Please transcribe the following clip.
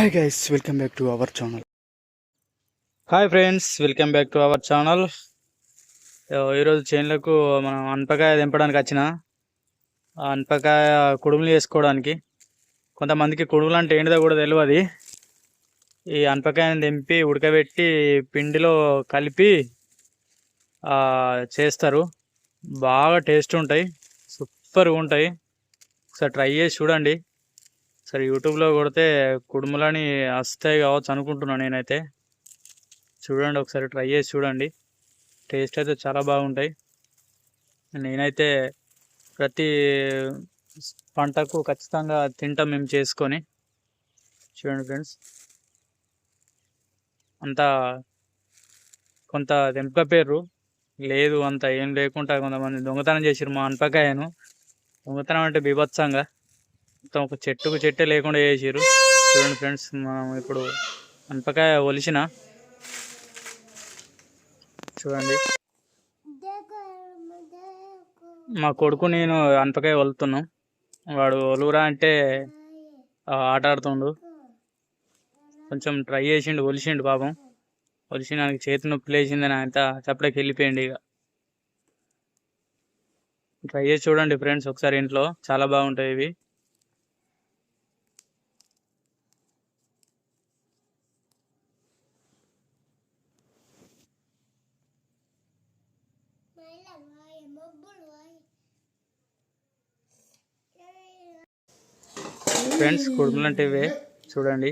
Hi guys welcome back to our channel hi friends welcome back to our channel ఈరోజు చేనులకు మనం అనపకాయ దింపడానికి వచ్చిన అనపకాయ కుడుములు చేసుకోవడానికి. కొంతమందికి కుడుములు అంటే ఏంటిదో కూడా తెలియదు ఈ అనపకాయని దింపి ఉడకబెట్టి పిండిలో కలిపి చేస్తారు. బాగా టేస్ట్ ఉంటాయి. సూపర్గా ఉంటాయి. ఒకసారి ట్రై చేసి చూడండి. సరే యూట్యూబ్లో కొడితే కుడుములని వస్తాయి కావచ్చు అనుకుంటున్నాను నేనైతే. చూడండి ఒకసారి ట్రై చేసి చూడండి. టేస్ట్ అయితే చాలా బాగుంటాయి. నేనైతే ప్రతి పంటకు ఖచ్చితంగా తింటాం మేము చేసుకొని. చూడండి ఫ్రెండ్స్. అంతా కొంత తెంపకపోయారు లేదు అంత ఏం లేకుండా కొంతమంది దొంగతనం చేసిరు మా అనపకాయను దొంగతనం అంటే బీభత్సంగా. మొత్తం ఒక చెట్టుకు చెట్టే లేకుండా చేసారు చూడండి ఫ్రెండ్స్ మనం ఇప్పుడు అనపకాయ ఒలిసిన. చూడండి. మా కొడుకు నేను అనపకాయ వలుతున్నాం వాడు ఒలువురా అంటే ఆట ఆడుతుండు. కొంచెం ట్రై చేసిండు ఒలిసిండు పాపం. ఒలిసి నాకు చేతి నొప్పి లేచిందని అంత చప్పటికి వెళ్ళిపోయింది ఇక. ట్రై చేసి చూడండి ఫ్రెండ్స్ ఒకసారి ఇంట్లో. చాలా బాగుంటాయి ఇవి. ఫ్రెండ్స్ కుడుములు అంటే ఇవే. చూడండి.